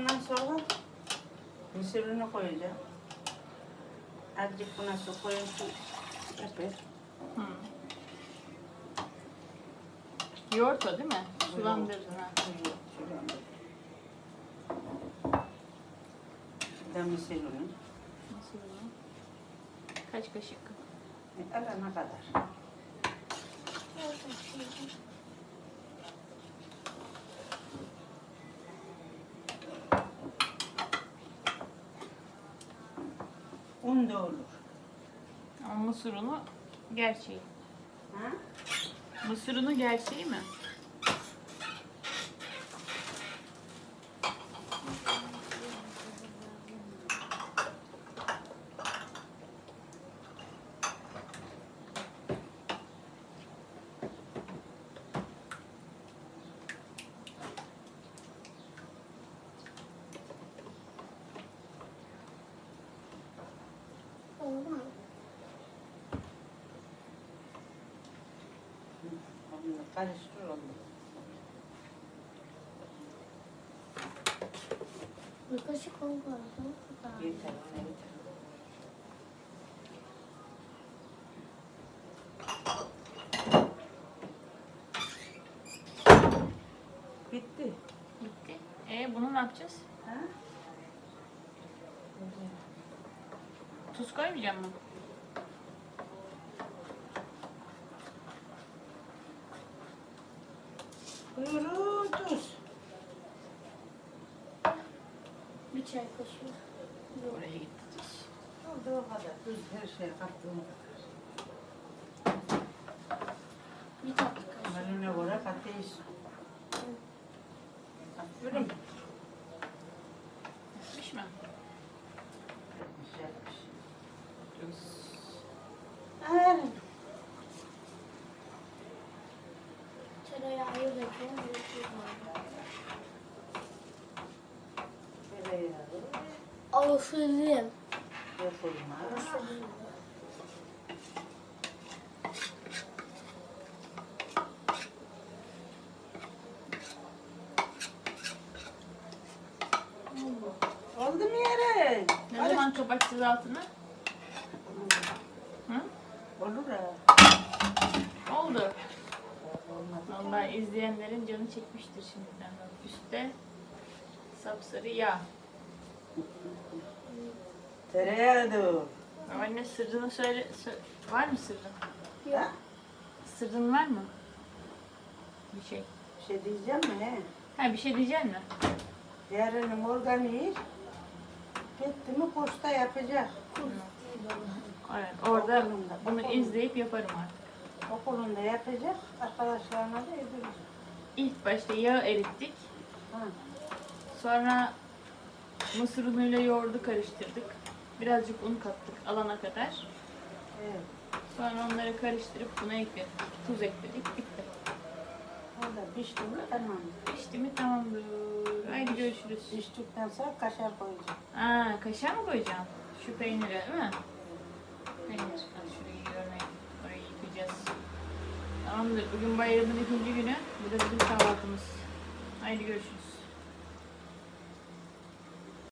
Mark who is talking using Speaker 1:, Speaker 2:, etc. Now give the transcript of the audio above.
Speaker 1: Buna koyacağım. Azıcık buna su koyayım su yapayım.
Speaker 2: Hı. Yoğurt o değil mi? Sulandırdın ha.
Speaker 1: De mısır unu.
Speaker 2: Nasıl bu? Kaç kaşık?
Speaker 1: E, Alana kadar. Un da olur.
Speaker 2: Ama mısır unu gerçeği.
Speaker 1: Ha?
Speaker 2: Mısır unu gerçeği mi?
Speaker 1: Onu karıştır onu.
Speaker 3: Bir kaşık.
Speaker 1: Yeter yeter. Bitti.
Speaker 2: Bitti. E bunu ne yapacağız?
Speaker 1: Ha?
Speaker 2: Tuz koymayacak mı?
Speaker 1: Buyurun tuz.
Speaker 3: Bir çay kaşığı.
Speaker 2: Oraya gitti tuz.
Speaker 1: Oldu o kadar. Tuz her şeye kattığım kadar.
Speaker 3: Bir tatlı kaşığı.
Speaker 1: Önüne göre katıyorsun. Aferin.
Speaker 2: Pişmiş mi?
Speaker 1: Güzelmiş.
Speaker 2: Tuz.
Speaker 1: Aferin.
Speaker 3: Avuçlayayım.
Speaker 1: Yapılma. Oldu mu yere?
Speaker 2: Ne zaman kapatacağız altını? Hı?
Speaker 1: Olur ha.
Speaker 2: Oldu. Vallahi izleyenlerin canı çekmiştir şimdiden. Üstte sapsarı yağ.
Speaker 1: Tereyağı da o.
Speaker 2: Anne sırrını söyle. sö- var mı sırrın?
Speaker 1: Ha?
Speaker 2: Sırrın var mı? Bir şey.
Speaker 1: Bir şey diyeceğim mi ne?
Speaker 2: Ha bir şey diyecek mi?
Speaker 1: Yarın organik gitti mi posta yapacak.
Speaker 2: Evet. Orada bunu izleyip yaparım artık.
Speaker 1: Okulunda yapacak. Arkadaşlarına da yedirecek.
Speaker 2: İlk başta yağ erittik.
Speaker 1: Ha.
Speaker 2: Sonra mısır unuyla yoğurdu karıştırdık. Birazcık un kattık alana kadar.
Speaker 1: Evet.
Speaker 2: Sonra onları karıştırıp buna ekledik. Tuz ekledik. Bitti.
Speaker 1: Orada pişti mi tamam.
Speaker 2: Pişti mi tamamdır. Haydi görüşürüz.
Speaker 1: Piştikten sonra kaşar koyacağım.
Speaker 2: Aa, kaşar mı koyacağım? Şu peyniri değil mi? Peynir. Hadi şurayı görmeyin. Orayı yıkayacağız. Tamamdır. Bugün bayramın ikinci günü. Bu da bizim kahvaltımız. Haydi görüşürüz.